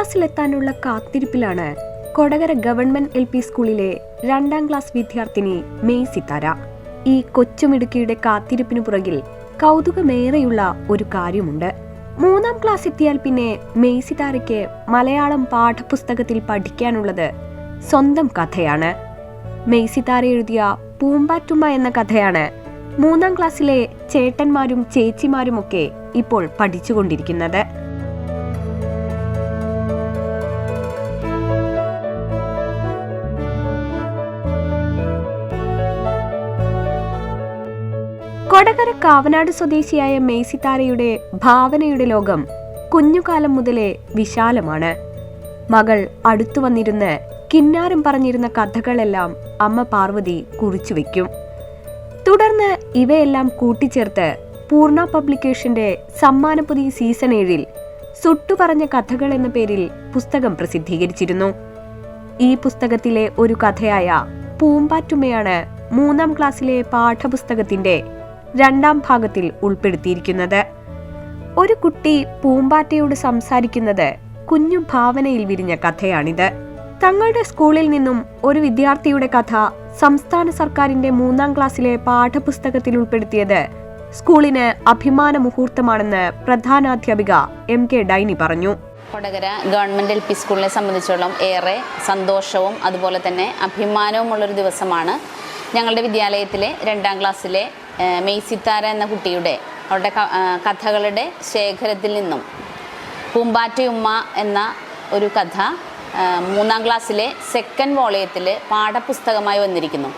ക്ലാസ്സിലെത്താനുള്ള കാത്തിരിപ്പിലാണ് Kodakara government L P സ്കൂളിലെ രണ്ടാം ക്ലാസ് വിദ്യാർത്ഥിനി മെയ് സിത്താര ഈ കൊച്ചുമിടുക്കിയുടെ കാത്തിരിപ്പിനു പുറകിൽ കൗതുകമേറെയുള്ള ഒരു കാര്യമുണ്ട്. മൂന്നാം ക്ലാസ് എത്തിയാൽ പിന്നെ മെയ് സിതാരയ്ക്ക് മലയാളം പാഠപുസ്തകത്തിൽ പഠിക്കാനുള്ളത് സ്വന്തം കഥയാണ്. മെയ് സിതാര എഴുതിയ പൂമ്പാറ്റുമ്മ എന്ന കഥയാണ് മൂന്നാം ക്ലാസ്സിലെ ചേട്ടന്മാരും ചേച്ചിമാരുമൊക്കെ ഇപ്പോൾ പഠിച്ചുകൊണ്ടിരിക്കുന്നത്. കൊടകര കാവനാട് സ്വദേശിയായ മേസിത്താരയുടെ ഭാവനയുടെ ലോകം കുഞ്ഞുകാലം മുതലേ വിശാലമാണ്. മകൾ അടുത്തു വന്നിരുന്ന് കിന്നാരം പറഞ്ഞിരുന്ന കഥകളെല്ലാം അമ്മ പാർവതി കുറിച്ചു വെക്കും തുടർന്ന് ഇവയെല്ലാം കൂട്ടിച്ചേർത്ത് പൂർണ പബ്ലിക്കേഷന്റെ സമ്മാനപുതി സീസൺ ഏഴിൽ സുട്ടുപറഞ്ഞ കഥകൾ എന്ന പേരിൽ പുസ്തകം പ്രസിദ്ധീകരിച്ചിരുന്നു. ഈ പുസ്തകത്തിലെ ഒരു കഥയായ പൂമ്പാറ്റുമ്മയാണ് മൂന്നാം ക്ലാസ്സിലെ പാഠപുസ്തകത്തിന്റെ രണ്ടാം ഭാഗത്തിൽ ഉൾപ്പെടുത്തിയിരിക്കുന്നത്. ഒരു കുട്ടി പൂമ്പാറ്റയോട് സംസാരിക്കുന്നത് കുഞ്ഞു ഭാവനയിൽ വിരിഞ്ഞ കഥയാണിത്. തങ്ങളുടെ സ്കൂളിൽ നിന്നും ഒരു വിദ്യാർത്ഥിയുടെ കഥ സംസ്ഥാന സർക്കാരിന്റെ മൂന്നാം ക്ലാസ്സിലെ പാഠപുസ്തകത്തിൽ ഉൾപ്പെടുത്തിയത് സ്കൂളിന് അഭിമാന മുഹൂർത്തമാണെന്ന് പ്രധാനാധ്യാപിക എം കെ ഡൈനി പറഞ്ഞു. കൊടകര ഗവൺമെന്റ് എൽ പി സ്കൂളിനെ സംബന്ധിച്ചോളം ഏറെ സന്തോഷവും അതുപോലെ തന്നെ അഭിമാനവുമുള്ളൊരു ദിവസമാണ് ഞങ്ങളുടെ വിദ്യാലയത്തിലെ രണ്ടാം ക്ലാസ്സിലെ മെയ്സിത്താര എന്ന കുട്ടിയുടെ അവരുടെ കഥകളുടെ ശേഖരത്തിൽ നിന്നും. പൂമ്പാറ്റയുമ്മ എന്ന ഒരു കഥ മൂന്നാം ക്ലാസ്സിലെ സെക്കൻഡ് വോളയത്തിൽ പാഠപുസ്തകമായി വന്നിരിക്കുന്നു.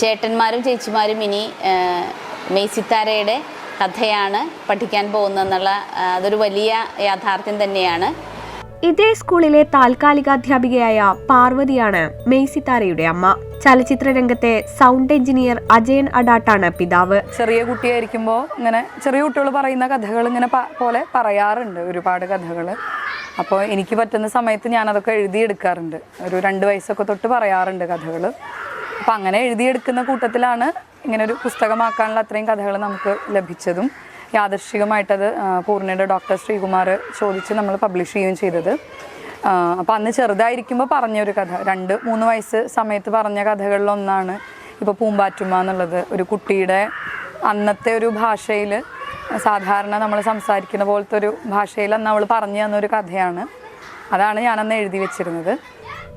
ചേട്ടന്മാരും ചേച്ചിമാരും ഇനി മെയ്സിത്താരയുടെ കഥയാണ് പഠിക്കാൻ പോകുന്നതെന്നുള്ള അതൊരു വലിയ യാഥാർത്ഥ്യം തന്നെയാണ്. ഇതേ സ്കൂളിലെ താൽക്കാലിക അധ്യാപികയായ പാർവതിയാണ് മെയ്സിത്താരയുടെ അമ്മ. ചലച്ചിത്ര രംഗത്തെ സൗണ്ട് എഞ്ചിനീയർ അജയൻ അഡാട്ടാണ് പിതാവ്. ചെറിയ കുട്ടിയായിരിക്കുമ്പോൾ ഇങ്ങനെ ചെറിയ കുട്ടികൾ പറയുന്ന കഥകൾ ഇങ്ങനെ പോലെ പറയാറുണ്ട്. ഒരുപാട് കഥകൾ അപ്പോൾ എനിക്ക് പറ്റുന്ന സമയത്ത് ഞാനതൊക്കെ എഴുതിയെടുക്കാറുണ്ട്. ഒരു രണ്ട് വയസ്സൊക്കെ തൊട്ട് പറയാറുണ്ട് കഥകൾ അപ്പോൾ അങ്ങനെ എഴുതിയെടുക്കുന്ന കൂട്ടത്തിലാണ് ഇങ്ങനെ ഒരു പുസ്തകമാക്കാനുള്ള അത്രയും കഥകൾ നമുക്ക് ലഭിച്ചതും. യാദർശികമായിട്ടത് പൂർണയുടെ ഡോക്ടർ ശ്രീകുമാർ ചോദിച്ച് നമ്മൾ പബ്ലിഷ് ചെയ്യുകയും ചെയ്തത്. അപ്പോൾ അന്ന് ചെറുതായിരിക്കുമ്പോൾ പറഞ്ഞൊരു കഥ. രണ്ട് മൂന്ന് വയസ്സ് സമയത്ത് പറഞ്ഞ കഥകളിലൊന്നാണ് ഇപ്പോൾ പൂമ്പാറ്റുമ്മ എന്നുള്ളത്. ഒരു കുട്ടിയുടെ അന്നത്തെ ഒരു ഭാഷയിൽ സാധാരണ നമ്മൾ സംസാരിക്കുന്ന പോലത്തെ ഒരു ഭാഷയിൽ അന്ന് അവൾ പറഞ്ഞു തന്നൊരു കഥയാണ്. അതാണ് ഞാനന്ന് എഴുതി വെച്ചിരുന്നത്.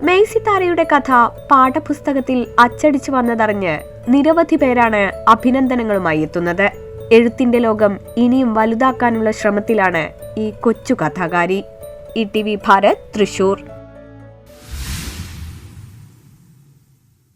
മെയ്സിത്താരയുടെ കഥ പാഠപുസ്തകത്തിൽ അച്ചടിച്ചു വന്നതറിഞ്ഞ് നിരവധി പേരാണ് അഭിനന്ദനങ്ങളുമായി എത്തുന്നത്. എഴുത്തിന്റെ ലോകം ഇനിയും വലുതാക്കാനുള്ള ശ്രമത്തിലാണ് ഈ കൊച്ചു കഥാകാരി. E T V Bharat Thrissur.